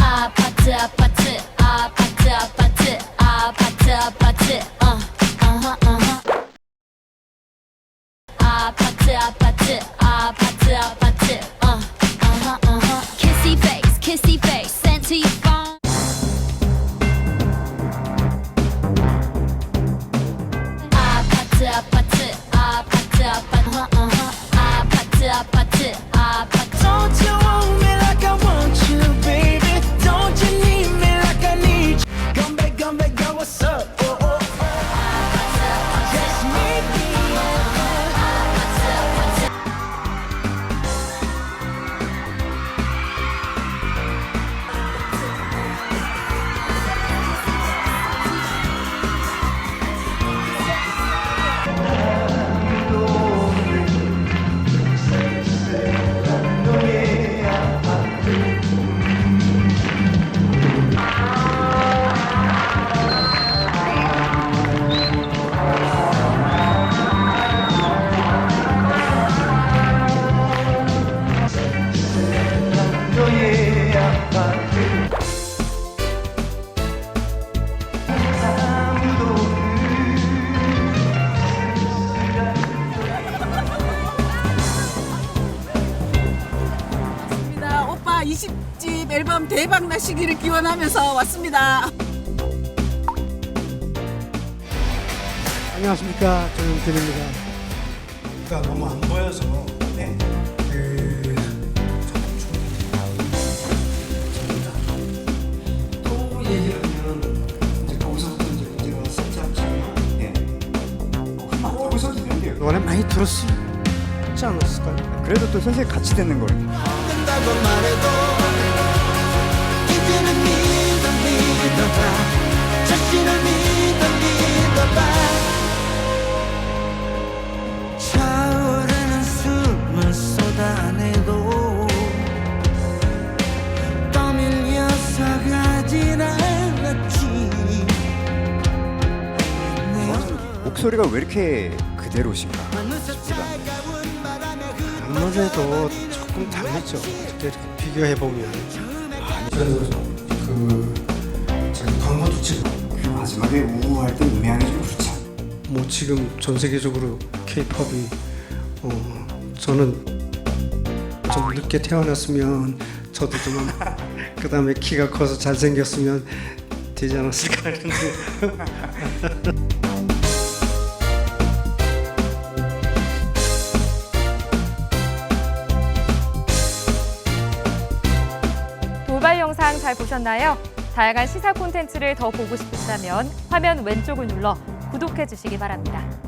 아파트 아파트 아파트 아파트 아파트 아파트 어 어허 어허 아파트 아파트 아파트 아파트 어 어허 어허 Kissy face kissy face sent to your phone 아파트 아파트 아파트 아파트 어허 어허 아파트 아파트 아파트 Don't you 20집 앨범 대박 나시기를 기원하면서 왔습니다. 안녕하십니까 조용필입니다. 그러니까 너무 안 보여서 네. 그또 얘기를 하면 이제 거기서부터 이제 문제가 살짝 네. 뭐 거기서도 되는데요. 노래 많이 들었지 않았을까요? 그래도 또 선생님 같이 듣는 거예요. 된다고 말해 가진 않았지 내 목소리가 왜 이렇게 그대로신가? 바람에 아무래도 조금 다르죠. 이렇게 비교해 보면. 그래서 그 제가 광고도 지금 그 마지막에 우우할 때 음향이 좀 그렇지? 뭐 지금 전 세계적으로 K-팝이 어 저는 좀 늦게 태어났으면 저도 좀 그다음에 키가 커서 잘생겼으면 되지 않았을까 이런 도발 영상 잘 보셨나요? 다양한 시사 콘텐츠를 더 보고 싶으시다면 화면 왼쪽을 눌러 구독해 주시기 바랍니다.